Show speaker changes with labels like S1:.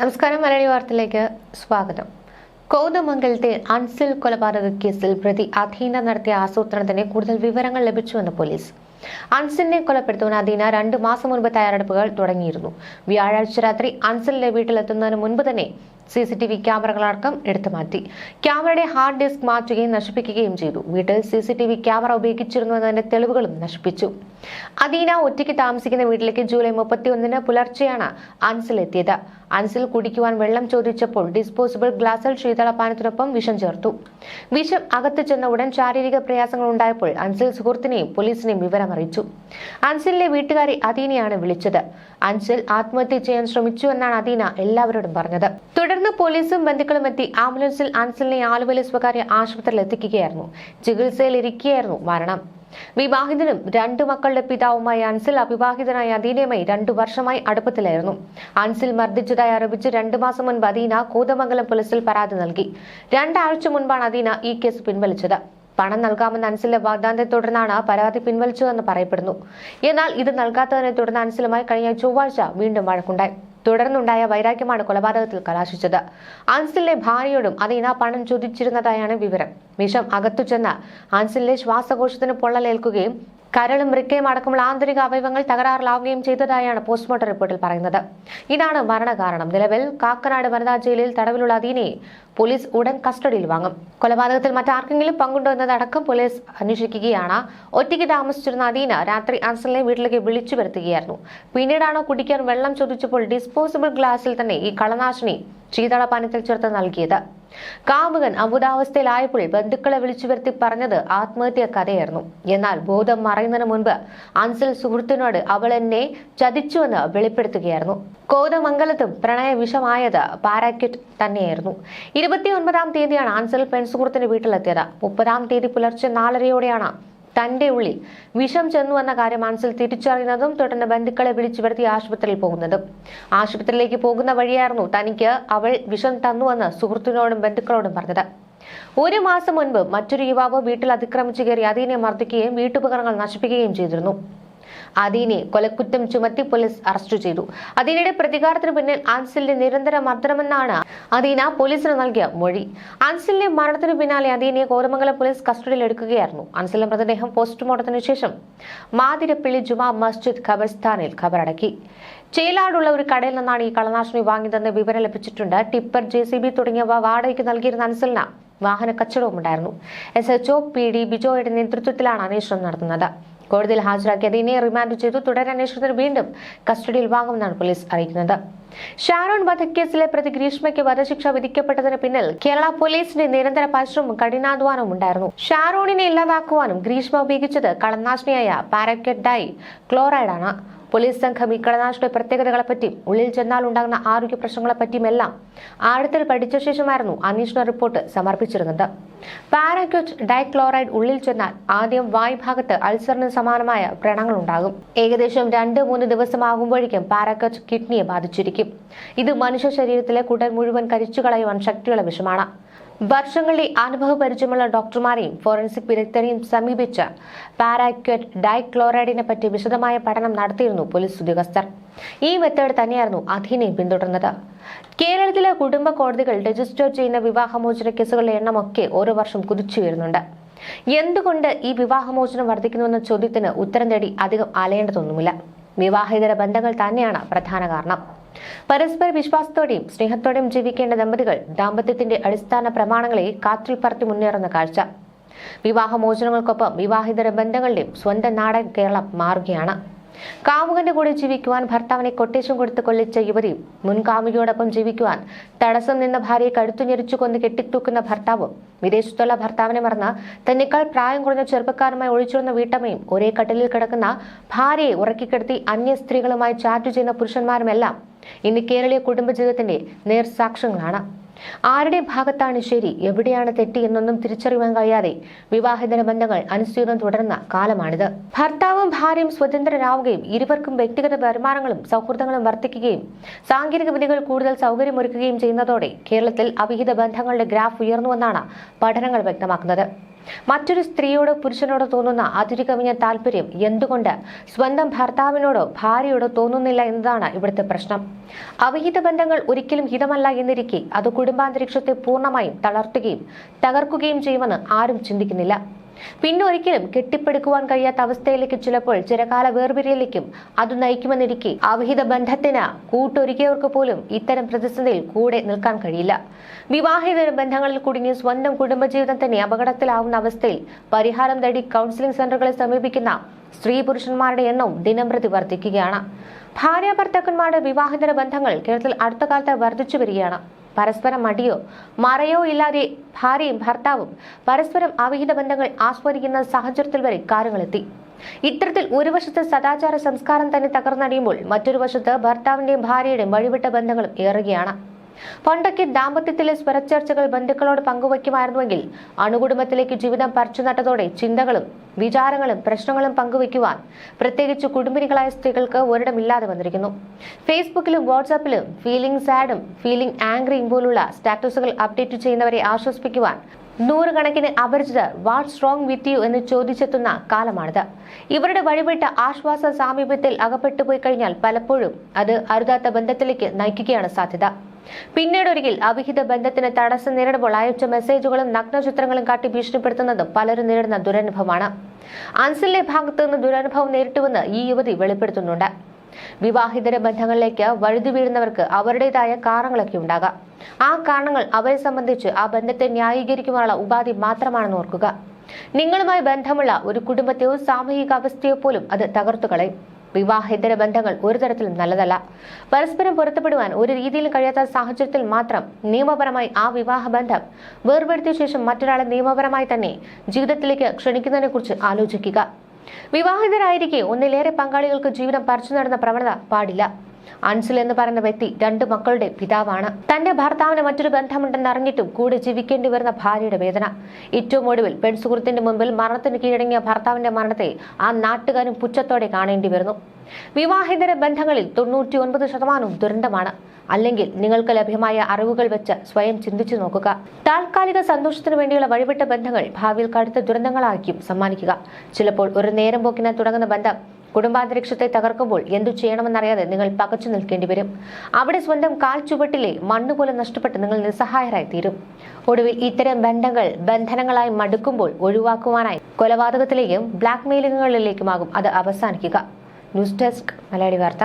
S1: നമസ്കാരം മലയാളി വാർത്തയിലേക്ക് സ്വാഗതം. കോതമംഗലത്തെ അൻസിൽ കൊലപാതക കേസിൽ പ്രതി അധീന നടത്തിയ ആസൂത്രണത്തിന് കൂടുതൽ വിവരങ്ങൾ ലഭിച്ചുവെന്ന് പോലീസ്. അൻസിലിനെ കൊലപ്പെടുത്തുവാൻ അധീന രണ്ട് മാസം മുൻപ് തയ്യാറെടുപ്പുകൾ തുടങ്ങിയിരുന്നു. വ്യാഴാഴ്ച രാത്രി അൻസിലിന്റെ വീട്ടിലെത്തുന്നതിന് മുൻപ് തന്നെ സി സി ടി വി ക്യാമറകളടക്കം എടുത്തു മാറ്റി. ക്യാമറയുടെ ഹാർഡ് ഡിസ്ക് മാറ്റുകയും നശിപ്പിക്കുകയും ചെയ്തു. വീട്ടിൽ C C T V camera ഉപയോഗിച്ചിരുന്നു എന്നതിന്റെ തെളിവുകളും നശിപ്പിച്ചു. അദീന ഒറ്റയ്ക്ക് താമസിക്കുന്ന വീട്ടിലേക്ക് ജൂലൈ മുപ്പത്തി ഒന്നിന് പുലർച്ചെയാണ് അൻസിൽ എത്തിയത്. അൻസിൽ കുടിക്കുവാൻ വെള്ളം ചോദിച്ചപ്പോൾ ഡിസ്പോസിബിൾ ഗ്ലാസിൽ ശീതളപാനത്തിനൊപ്പം വിഷം ചേർത്തു. വിഷം അകത്ത് ചെന്ന ഉടൻ ശാരീരിക പ്രയാസങ്ങൾ ഉണ്ടായപ്പോൾ അൻസിൽ സുഹൃത്തിനെയും പോലീസിനെയും വിവരമറിയിച്ചു. അൻസിലിലെ വീട്ടുകാരെ അദീനയാണ് വിളിച്ചത്. അൻസിൽ ആത്മഹത്യ ചെയ്യാൻ ശ്രമിച്ചു എന്നാണ് അദീന എല്ലാവരോടും പറഞ്ഞത്. തുടർന്ന് പോലീസും ബന്ധുക്കളും എത്തി. ആംബുലൻസിൽ അൻസിലിനെ ആലുവയിലെ സ്വകാര്യ ആശുപത്രിയിൽ എത്തിക്കുകയായിരുന്നു. ചികിത്സയിൽ ഇരിക്കുകയായിരുന്നു മരണം. വിവാഹിതനും രണ്ടു മക്കളുടെ പിതാവുമായ അൻസിൽ അവിവാഹിതനായ അദീനയുമായി രണ്ടു വർഷമായി അടുപ്പത്തിലായിരുന്നു. അൻസിൽ മർദ്ദിച്ചതായി ആരോപിച്ച് രണ്ടു മാസം മുൻപ് അദീന കൂതമംഗലം പോലീസിൽ പരാതി നൽകി. രണ്ടാഴ്ച മുൻപാണ് അദീന ഈ കേസ് പിൻവലിച്ചത്. പണം നൽകാമെന്ന അൻസിലെ വാഗ്ദാനത്തെ തുടർന്നാണ് പരാതി പിൻവലിച്ചതെന്ന് പറയപ്പെടുന്നു. എന്നാൽ ഇത് നൽകാത്തതിനെ തുടർന്ന് അൻസിലുമായി കഴിഞ്ഞ ചൊവ്വാഴ്ച വീണ്ടും വഴക്കുണ്ടായി. തുടർന്നുണ്ടായ വൈരാഗ്യമാണ് കൊലപാതകത്തിൽ കലാശിച്ചത്. അൻസിലിന്റെ ഭാര്യയോടും അദീന പണം ചോദിച്ചിരുന്നതായാണ് വിവരം. വിഷം അകത്തു ചെന്ന ആൻസിലെ ശ്വാസകോശത്തിന് പൊള്ളലേൽക്കുകയും കരളും വൃക്കയും അടക്കമുള്ള ആന്തരിക അവയവങ്ങൾ തകരാറിലാവുകയും ചെയ്തതായാണ് പോസ്റ്റ്മോർട്ടം റിപ്പോർട്ടിൽ പറയുന്നത്. ഇതാണ് മരണകാരണം. നിലവിൽ കാക്കനാട് വനിതാ ജയിലിൽ തടവിലുള്ള അദീനയെ പോലീസ് ഉടൻ കസ്റ്റഡിയിൽ വാങ്ങും. കൊലപാതകത്തിൽ മറ്റാർക്കെങ്കിലും പങ്കുണ്ടോ എന്നതടക്കം പോലീസ് അന്വേഷിക്കുകയാണ്. ഒറ്റയ്ക്ക് താമസിച്ചിരുന്ന അദീന രാത്രി അൻസലിനെ വീട്ടിലേക്ക് വിളിച്ചു വരുത്തുകയായിരുന്നു. പിന്നീടാണോ കുടിക്കാൻ വെള്ളം ചോദിച്ചപ്പോൾ ഡിസ്പോസിബിൾ ഗ്ലാസിൽ തന്നെ ഈ കളനാശിനി ശീതളപാനത്തിൽ ചേർത്ത് നൽകിയത്. കാമുകൻ അബുധാവസ്ഥയിലായപ്പോൾ ബന്ധുക്കളെ വിളിച്ചു വരുത്തി പറഞ്ഞത് ആത്മഹത്യ കഥയായിരുന്നു. എന്നാൽ ബോധം മറയുന്നതിന് മുൻപ് അൻസൽ സുഹൃത്തിനോട് അവൾ എന്നെ ചതിച്ചുവെന്ന് വെളിപ്പെടുത്തുകയായിരുന്നു. കോതമംഗലത്തും പ്രണയ വിഷമായത് പാരാക്യൂട്ട് തന്നെയായിരുന്നു. ഇരുപത്തിയൊൻപതാം തീയതിയാണ് അൻസൽ പെൺസുഹൃത്തിന്റെ വീട്ടിലെത്തിയത്. മുപ്പതാം തീയതി പുലർച്ചെ നാലരയോടെയാണ് തന്റെ ഉള്ളിൽ വിഷം ചെന്നു എന്ന കാര്യം മനസ്സിൽ തിരിച്ചറിയുന്നതും തുടർന്ന് ബന്ധുക്കളെ വിളിച്ചു വരുത്തി ആശുപത്രിയിൽ പോകുന്നതും. ആശുപത്രിയിലേക്ക് പോകുന്ന വഴിയായിരുന്നു തനിക്ക് അവൾ വിഷം തന്നുവെന്ന് സുഹൃത്തിനോടും ബന്ധുക്കളോടും പറഞ്ഞത്. ഒരു മാസം മുൻപ് മറ്റൊരു യുവാവ് വീട്ടിൽ അതിക്രമിച്ചു കയറി അതിനെ മർദ്ദിക്കുകയും വീട്ടുപകരണങ്ങൾ നശിപ്പിക്കുകയും ചെയ്തിരുന്നു. അദീനെ കൊലക്കുറ്റം ചുമത്തി പോലീസ് അറസ്റ്റ് ചെയ്തു. അതിനിടെ പ്രതികാരത്തിന് പിന്നിൽ ആൻസിലിന്റെ നിരന്തര മർദ്ദനമെന്നാണ് അദീന പോലീസിന് നൽകിയ മൊഴി. അൻസിലിന്റെ മരണത്തിന് പിന്നാലെ അദീനെ കോതമംഗലം പോലീസ് കസ്റ്റഡിയിൽ എടുക്കുകയായിരുന്നു. അൻസിലിന്റെ മൃതദേഹം പോസ്റ്റ്മോർട്ടത്തിന് ശേഷം മാതിരപ്പള്ളി ജുമാ മസ്ജിദ് ഖബർസ്ഥാനിൽ ഖബറടക്കി. ചേലാടുള്ള ഒരു കടയിൽ നിന്നാണ് ഈ കളനാശിനി വാങ്ങിയതെന്ന് വിവരം ലഭിച്ചിട്ടുണ്ട്. ടിപ്പർ ജെ സി ബി തുടങ്ങിയവ വാടകയ്ക്ക് നൽകിയിരുന്ന അൻസലിന് വാഹന കച്ചവടവും ഉണ്ടായിരുന്നു. S H O P D ബിജോയുടെ നേതൃത്വത്തിലാണ് അന്വേഷണം നടത്തുന്നത്. കോടതിയിൽ ഹാജരാക്കിയത്. അതിനെ റിമാൻഡ് ചെയ്തു. തുടരന്വേഷണത്തിന് വീണ്ടും കസ്റ്റഡിയിൽ വാങ്ങുമെന്നാണ് പോലീസ് അറിയിക്കുന്നത്. ഷാരോൺ വധക്കേസിലെ പ്രതി ഗ്രീഷ്മയ്ക്ക് വധശിക്ഷ വിധിക്കപ്പെട്ടതിന് പിന്നിൽ കേരള പോലീസിന്റെ നിരന്തര പരിശ്രമവും കഠിനാധ്വാനവും ഉണ്ടായിരുന്നു. ഷാരോണിനെ ഇല്ലാതാക്കുവാനും ഗ്രീഷ്മ ഉപയോഗിച്ചത് കളനാശിനിയായ പാരക്യറ്റ് ഡൈ ക്ലോറൈഡാണ്. പോലീസ് സംഘം ഈ കടനാശിയുടെ പ്രത്യേകതകളെപ്പറ്റിയും ഉള്ളിൽ ചെന്നാൽ ഉണ്ടാകുന്ന ആരോഗ്യ പ്രശ്നങ്ങളെപ്പറ്റിയും എല്ലാം ആഴത്തിൽ പഠിച്ച ശേഷമായിരുന്നു അന്വേഷണ റിപ്പോർട്ട് സമർപ്പിച്ചിരുന്നത്. പാരാക്യൂറ്റ് ഡൈക്ലോറൈഡ് ഉള്ളിൽ ചെന്നാൽ ആദ്യം വായ്ഭാഗത്ത് അൾസറിന് സമാനമായ വ്രണങ്ങൾ ഉണ്ടാകും ഏകദേശം രണ്ട് മൂന്ന് ദിവസമാകുമ്പോഴേക്കും പാരാക്യൂറ്റ് കിഡ്നിയെ ബാധിച്ചിരിക്കും. ഇത് മനുഷ്യ ശരീരത്തിലെ കുടൽ മുഴുവൻ കരിച്ചു കളയുവാൻ ശക്തിയുള്ള വിഷമാണ്. വർഷങ്ങളുടെ അനുഭവ പരിചയമുള്ള ഡോക്ടർമാരെയും ഫോറൻസിക് വിദഗ്ധരെയും സമീപിച്ച് പാരാക്വറ്റ് ഡൈക്ലോറൈഡിനെ പറ്റി വിശദമായ പഠനം നടത്തിയിരുന്നു പോലീസ് ഉദ്യോഗസ്ഥർ. ഈ മെത്തേഡ് തന്നെയായിരുന്നു അധീനയും പിന്തുടർന്നത്. കേരളത്തിലെ കുടുംബ കോടതികൾ രജിസ്റ്റർ ചെയ്യുന്ന വിവാഹമോചന കേസുകളുടെ എണ്ണമൊക്കെ ഓരോ വർഷം കുതിച്ചു വരുന്നുണ്ട്. എന്തുകൊണ്ട് ഈ വിവാഹമോചനം വർദ്ധിക്കുന്നുവെന്ന ചോദ്യത്തിന് ഉത്തരം തേടി അധികം അലയേണ്ടതൊന്നുമില്ല. വിവാഹിതര ബന്ധങ്ങൾ തന്നെയാണ് പ്രധാന കാരണം. പരസ്പര വിശ്വാസത്തോടെയും സ്നേഹത്തോടെയും ജീവിക്കേണ്ട ദമ്പതികൾ ദാമ്പത്യത്തിന്റെ അടിസ്ഥാന പ്രമാണങ്ങളെ കാറ്റിൽ പറത്തി മുന്നേറുന്ന കാഴ്ച. വിവാഹമോചനങ്ങൾക്കൊപ്പം വിവാഹിതര ബന്ധങ്ങളുടെയും സ്വന്തം നാടൻ കേരളം മാറുകയാണ്. കാമുകന്റെ കൂടെ ജീവിക്കുവാൻ ഭർത്താവിനെ കൊട്ടേഷൻ കൊടുത്ത് കൊല്ലിച്ച യുവതി മുൻകാമുകിയോടൊപ്പം ജീവിക്കുവാൻ തടസ്സം നിന്ന ഭാര്യയെ കഴുത്തു ഞെരിച്ചു കൊന്ന് കെട്ടിത്തൂക്കുന്ന ഭർത്താവും വിദേശത്തുള്ള ഭർത്താവിനെ മറന്ന് തന്നെക്കാൾ പ്രായം കുറഞ്ഞ ചെറുപ്പക്കാരുമായി ഒളിച്ചിരുന്ന വീട്ടമ്മയും ഒരേ കട്ടിലിൽ കിടക്കുന്ന ഭാര്യയെ ഉറക്കിക്കിടത്തി അന്യ സ്ത്രീകളുമായി ചാറ്റ് ചെയ്യുന്ന പുരുഷന്മാരുമെല്ലാം ഇന്ന് കേരളീയ കുടുംബജീവിതത്തിന്റെ നേർസാക്ഷ്യങ്ങളാണ്. ആരുടെ ഭാഗത്താണ് ശരി എവിടെയാണ് തെറ്റി എന്നൊന്നും തിരിച്ചറിയാൻ കഴിയാതെ വിവാഹിതര ബന്ധങ്ങൾ അനുസ്യൂതം തുടരുന്ന കാലമാണിത്. ഭർത്താവും ഭാര്യയും സ്വതന്ത്രരാവുകയും ഇരുവർക്കും വ്യക്തിഗത വരുമാനങ്ങളും സൗഹൃദങ്ങളും വർദ്ധിക്കുകയും സാങ്കേതിക വിദ്യകൾ കൂടുതൽ സൗകര്യമൊരുക്കുകയും ചെയ്യുന്നതോടെ കേരളത്തിൽ അവിഹിത ബന്ധങ്ങളുടെ ഗ്രാഫ് ഉയർന്നുവെന്നാണ് പഠനങ്ങൾ വ്യക്തമാക്കുന്നത്. മറ്റൊരു സ്ത്രീയോടോ പുരുഷനോടോ തോന്നുന്ന അതിരുകവിഞ്ഞ താല്പര്യം എന്തുകൊണ്ട്? സ്വന്തം ഭർത്താവിനോടോ ഭാര്യയോടോ തോന്നുന്നില്ല എന്നതാണ് ഇവിടുത്തെ പ്രശ്നം. അവിഹിത ബന്ധങ്ങൾ ഒരിക്കലും ഹിതമല്ല എന്നിരിക്കെ അത് കുടുംബാന്തരീക്ഷത്തെ പൂർണമായും തളർത്തുകയും തകർക്കുകയും ചെയ്യുമെന്ന് ആരും ചിന്തിക്കുന്നില്ല. പിന്നെ ഒരിക്കലും കെട്ടിപ്പടുക്കുവാൻ കഴിയാത്ത അവസ്ഥയിലേക്ക് ചിലപ്പോൾ ചിരകാല വേർപിരിയലേക്കും അത് നയിക്കുമെന്നിരിക്കെ അവിഹിത ബന്ധത്തിന് കൂട്ടൊരുക്കിയവർക്ക് പോലും ഇത്തരം പ്രതിസന്ധിയിൽ കൂടെ നിൽക്കാൻ കഴിയില്ല. വിവാഹിത ബന്ധങ്ങളിൽ കുടുങ്ങി സ്വന്തം കുടുംബജീവിതം തന്നെ അപകടത്തിലാവുന്ന അവസ്ഥയിൽ പരിഹാരം തേടി കൗൺസിലിംഗ് സെന്ററുകളെ സമീപിക്കുന്ന സ്ത്രീ പുരുഷന്മാരുടെ എണ്ണവും ദിനംപ്രതി വർദ്ധിക്കുകയാണ്. ഭാര്യ ഭർത്താക്കന്മാരുടെ വിവാഹിതര ബന്ധങ്ങൾ കേരളത്തിൽ അടുത്ത കാലത്ത് വർദ്ധിച്ചു വരികയാണ്. പരസ്പരം മടിയോ? മറയോ ഇല്ലാതെ ഭാര്യയും ഭർത്താവും പരസ്പരം അവിഹിത ബന്ധങ്ങൾ ആസ്വദിക്കുന്ന സാഹചര്യത്തിൽ വരെ കാര്യങ്ങളെത്തി ഇത്തരത്തിൽ ഒരു വശത്ത് സദാചാര സംസ്കാരം തന്നെ തകർന്നടിയുമ്പോൾ മറ്റൊരു വശത്ത് ഭർത്താവിന്റെയും ഭാര്യയുടെയും വഴിവിട്ട ബന്ധങ്ങളും ഏറുകയാണ്. പണ്ടൊക്കെ ദാമ്പത്യത്തിലെ സ്വരച്ചർച്ചകൾ ബന്ധുക്കളോട് പങ്കുവയ്ക്കുമായിരുന്നുവെങ്കിൽ അണുകുടുംബത്തിലേക്ക് ജീവിതം പറിച്ചു നട്ടതോടെ ചിന്തകളും വിചാരങ്ങളും പ്രശ്നങ്ങളും പങ്കുവയ്ക്കുവാൻ പ്രത്യേകിച്ച് കുടുംബിനികളായ സ്ത്രീകൾക്ക് ഒരിടമില്ലാതെ വന്നിരിക്കുന്നു. ഫേസ്ബുക്കിലും വാട്സാപ്പിലും ഫീലിംഗ് സാഡും ഫീലിംഗ് ആംഗ്രിയും പോലുള്ള സ്റ്റാറ്റസുകൾ അപ്ഡേറ്റ് ചെയ്യുന്നവരെ ആശ്വസിപ്പിക്കുവാൻ നൂറുകണക്കിന് അപരിചിതർ വാട്ട് റോങ് വിത്ത് യു എന്ന് ചോദിച്ചെത്തുന്ന കാലമാണിത്. ഇവരുടെ വഴിവിട്ട ആശ്വാസ സാമീപ്യത്തിൽ അകപ്പെട്ടു പോയി കഴിഞ്ഞാൽ പലപ്പോഴും അത് അരുതാത്ത ബന്ധത്തിലേക്ക് നയിക്കുകയാണ് സാധ്യത. പിന്നീട് ഒരിക്കൽ അവിഹിത ബന്ധത്തിന് തടസ്സം നേരിടുമ്പോൾ അയച്ച മെസ്സേജുകളും നഗ്നചിത്രങ്ങളും കാട്ടി ഭീഷണിപ്പെടുത്തുന്നതും പലരും നേരിടുന്ന ദുരനുഭവമാണ്. അൻസിലിന്റെ ഭാഗത്തു നിന്ന് ദുരനുഭവം നേരിട്ടുവെന്ന് ഈ യുവതി വെളിപ്പെടുത്തുന്നുണ്ട്. വിവാഹിതര ബന്ധങ്ങളിലേക്ക് വഴുതി വീഴുന്നവർക്ക് അവരുടേതായ കാരണങ്ങളൊക്കെ ഉണ്ടാകാം. ആ കാരണങ്ങൾ അവരെ സംബന്ധിച്ച് ആ ബന്ധത്തെ ന്യായീകരിക്കുവാനുള്ള ഉപാധി മാത്രമാണെന്ന് ഓർക്കുക. നിങ്ങളുമായി ബന്ധമുള്ള ഒരു കുടുംബത്തെയോ സാമൂഹിക അവസ്ഥയോ പോലും അത് തകർത്തു കളയും. വിവാഹേതര ബന്ധങ്ങൾ ഒരു തരത്തിലും നല്ലതല്ല. പരസ്പരം പൊരുത്തപ്പെടുവാൻ ഒരു രീതിയിലും കഴിയാത്ത സാഹചര്യത്തിൽ മാത്രം നിയമപരമായി ആ വിവാഹ ബന്ധം വേർപെടുത്തിയ ശേഷം മറ്റൊരാളെ നിയമപരമായി തന്നെ ജീവിതത്തിലേക്ക് ക്ഷണിക്കുന്നതിനെ കുറിച്ച് ആലോചിക്കുക. വിവാഹിതരായിരിക്കെ ഒന്നിലേറെ പങ്കാളികൾക്ക് ജീവിതം പറിച്ചു നടന്ന പ്രവണത പാടില്ല. അൻസിൽ എന്ന് പറയുന്ന വ്യക്തി രണ്ട് മക്കളുടെ പിതാവാണ്. തന്റെ ഭർത്താവിന് മറ്റൊരു ബന്ധമുണ്ടെന്ന് അറിഞ്ഞിട്ടും കൂടെ ജീവിക്കേണ്ടി വരുന്ന ഭാര്യയുടെ വേദന. ഏറ്റവും ഒടുവിൽ പെൺസുഹൃത്തിന്റെ മുമ്പിൽ മരണത്തിന് കീഴടങ്ങിയ ഭർത്താവിന്റെ മരണത്തെ ആ നാട്ടുകാരും പുച്ഛത്തോടെ കാണേണ്ടി വരുന്നു. വിവാഹിതര ബന്ധങ്ങളിൽ തൊണ്ണൂറ്റി ഒൻപത് ശതമാനവും ദുരന്തമാണ്. അല്ലെങ്കിൽ നിങ്ങൾക്ക് ലഭ്യമായ അറിവുകൾ വെച്ച് സ്വയം ചിന്തിച്ചു നോക്കുക. താൽക്കാലിക സന്തോഷത്തിന് വേണ്ടിയുള്ള വഴിവിട്ട ബന്ധങ്ങൾ ഭാവിയിൽ കടുത്ത ദുരന്തങ്ങളായിരിക്കും സമ്മാനിക്കുക. ചിലപ്പോൾ ഒരു നേരം പോക്കിനാൽ തുടങ്ങുന്ന ബന്ധം കുടുംബാന്തരീക്ഷത്തെ തകർക്കുമ്പോൾ എന്തു ചെയ്യണമെന്നറിയാതെ നിങ്ങൾ പകച്ചു നിൽക്കേണ്ടി വരും. അവിടെ സ്വന്തം കാൽ ചുവട്ടിലെ മണ്ണ് പോലെ നഷ്ടപ്പെട്ട് നിങ്ങൾ നിസ്സഹായരായി തീരും. ഒടുവിൽ ഇത്തരം ബന്ധങ്ങൾ ബന്ധനങ്ങളായി മടുക്കുമ്പോൾ ഒഴിവാക്കുവാനായി കൊലപാതകത്തിലേക്കും ബ്ലാക്ക് മെയിലിങ്ങുകളിലേക്കുമാകും അത് അവസാനിക്കുക. ന്യൂസ് ഡെസ്ക് മലയാളി വാർത്ത.